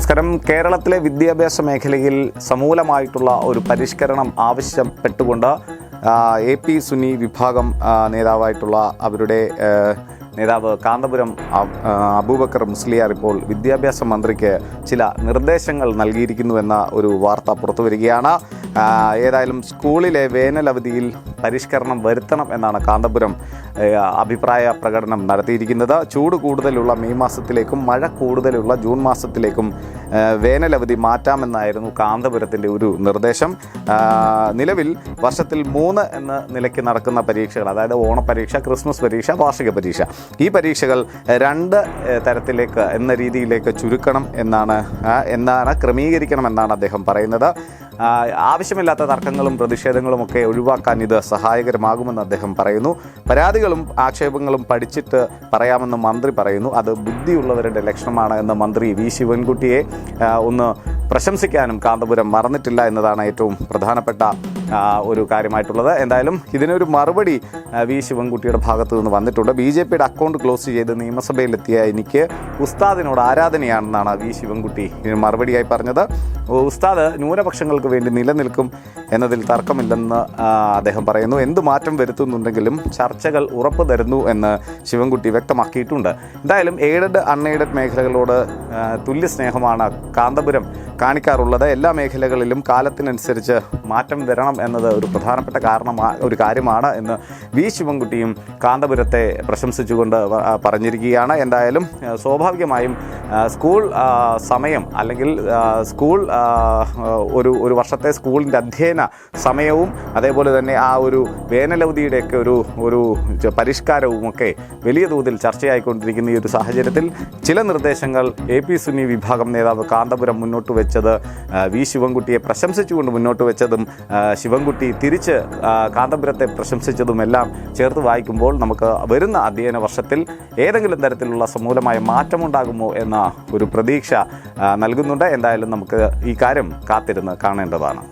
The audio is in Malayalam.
നമസ്കാരം. കേരളത്തിലെ വിദ്യാഭ്യാസ മേഖലയിൽ സമൂലമായിട്ടുള്ള ഒരു പരിഷ്കരണം ആവശ്യപ്പെട്ടുകൊണ്ട് എ പി സുനി വിഭാഗം നേതാവായിട്ടുള്ള അവരുടെ നേതാവ് കാന്തപുരം അബൂബക്കർ മുസ്ലിയാർ ഇപ്പോൾ വിദ്യാഭ്യാസ മന്ത്രിക്ക് ചില നിർദ്ദേശങ്ങൾ നൽകിയിരിക്കുന്നുവെന്ന ഒരു വാർത്ത പുറത്തു വരികയാണ് ഏതായാലും സ്കൂളിലെ വേനൽ അവധിയിൽ പരിഷ്കരണം വരുത്തണം എന്നാണ് കാന്തപുരം അഭിപ്രായ പ്രകടനം നടത്തിയിരിക്കുന്നത്. ചൂട് കൂടുതലുള്ള മെയ് മാസത്തിലേക്കും മഴ കൂടുതലുള്ള ജൂൺ മാസത്തിലേക്കും വേനലവധി മാറ്റാമെന്നായിരുന്നു കാന്തപുരത്തിന്റെ ഒരു നിർദ്ദേശം. നിലവിൽ വർഷത്തിൽ മൂന്ന് എന്ന നിലയ്ക്ക് നടക്കുന്ന പരീക്ഷകൾ അതായത് ഓണപരീക്ഷ ക്രിസ്മസ് പരീക്ഷ വാർഷിക പരീക്ഷ ഈ പരീക്ഷകൾ രണ്ട് തരത്തിലേക്ക് എന്ന രീതിയിലേക്ക് ചുരുക്കണം എന്നാണ് എന്നാണ് ക്രമീകരിക്കണം എന്നാണ് അദ്ദേഹം പറയുന്നത്. ആവശ്യമില്ലാത്ത തർക്കങ്ങളും പ്രതിഷേധങ്ങളും ഒക്കെ ഒഴിവാക്കാൻ ഇത് സഹായകരമാകുമെന്ന് അദ്ദേഹം പറയുന്നു. പരാതികളും ആക്ഷേപങ്ങളും പഠിച്ചിട്ട് പറയാമെന്ന് മന്ത്രി പറയുന്നു. അത് ബുദ്ധിയുള്ളവരുടെ ലക്ഷണമാണ് എന്ന് മന്ത്രി വി ശിവൻകുട്ടിയെ ഒന്ന് പ്രശംസിക്കാനും കാന്തപുരം മറന്നിട്ടില്ല എന്നതാണ് ഏറ്റവും പ്രധാനപ്പെട്ട ഒരു കാര്യമായിട്ടുള്ളത്. എന്തായാലും ഇതിനൊരു മറുപടി വി. ശിവൻകുട്ടിയുടെ ഭാഗത്തു നിന്ന് വന്നിട്ടുണ്ട്. ബി ജെ പിയുടെ അക്കൗണ്ട് ക്ലോസ് ചെയ്ത് നിയമസഭയിലെത്തിയ എനിക്ക് ഉസ്താദിനോട് ആരാധനയാണെന്നാണ് വി. ശിവൻകുട്ടി മറുപടിയായി പറഞ്ഞത്. ഉസ്താദ് ന്യൂനപക്ഷങ്ങൾക്ക് വേണ്ടി നിലനിൽക്കും എന്നതിൽ തർക്കമില്ലെന്ന് അദ്ദേഹം പറയുന്നു. എന്ത് മാറ്റം വരുത്തുന്നുണ്ടെങ്കിലും ചർച്ചകൾ ഉറപ്പ് തരുന്നു എന്ന് ശിവൻകുട്ടി വ്യക്തമാക്കിയിട്ടുണ്ട്. എന്തായാലും എയ്ഡഡ് അൺഎയ്ഡഡ് മേഖലകളോട് തുല്യ സ്നേഹമാണ് കാന്തപുരം കാണിക്കാറുള്ളത്. എല്ലാ മേഖലകളിലും കാലത്തിനനുസരിച്ച് മാറ്റം വരണം എന്നത് ഒരു പ്രധാനപ്പെട്ട കാരണമാ ഒരു കാര്യമാണ് എന്ന് വി ശിവൻകുട്ടിയും കാന്തപുരത്തെ പ്രശംസിച്ചുകൊണ്ട് പറഞ്ഞിരിക്കുകയാണ്. എന്തായാലും സ്വാഭാവികമായും സ്കൂൾ സമയം അല്ലെങ്കിൽ സ്കൂൾ ഒരു ഒരു വർഷത്തെ സ്കൂളിന്റെ അധ്യയന സമയവും അതേപോലെ തന്നെ ആ ഒരു വേനലവധിയുടെയൊക്കെ ഒരു ഒരു പരിഷ്കാരവും ഒക്കെ വലിയ തോതിൽ ചർച്ചയായിക്കൊണ്ടിരിക്കുന്ന ഈ ഒരു സാഹചര്യത്തിൽ ചില നിർദ്ദേശങ്ങൾ എ പി സുനി വിഭാഗം നേതാവ് കാന്തപുരം മുന്നോട്ട് വെച്ചത് വി ശിവൻകുട്ടിയെ പ്രശംസിച്ചുകൊണ്ട് മുന്നോട്ട് വെച്ചതും ആ, ശിവൻകുട്ടി തിരിച്ച് കാന്തപുരത്തെ പ്രശംസിച്ചതുമെല്ലാം ചേർത്ത് വായിക്കുമ്പോൾ നമുക്ക് വരുന്ന അധ്യയന വർഷത്തിൽ ഏതെങ്കിലും തരത്തിലുള്ള സമൂലമായ മാറ്റമുണ്ടാകുമോ എന്ന ഒരു പ്രതീക്ഷ നൽകുന്നുണ്ട്. എന്തായാലും നമുക്ക് ഈ കാര്യം കാത്തിരുന്ന് കാണേണ്ടതാണ്.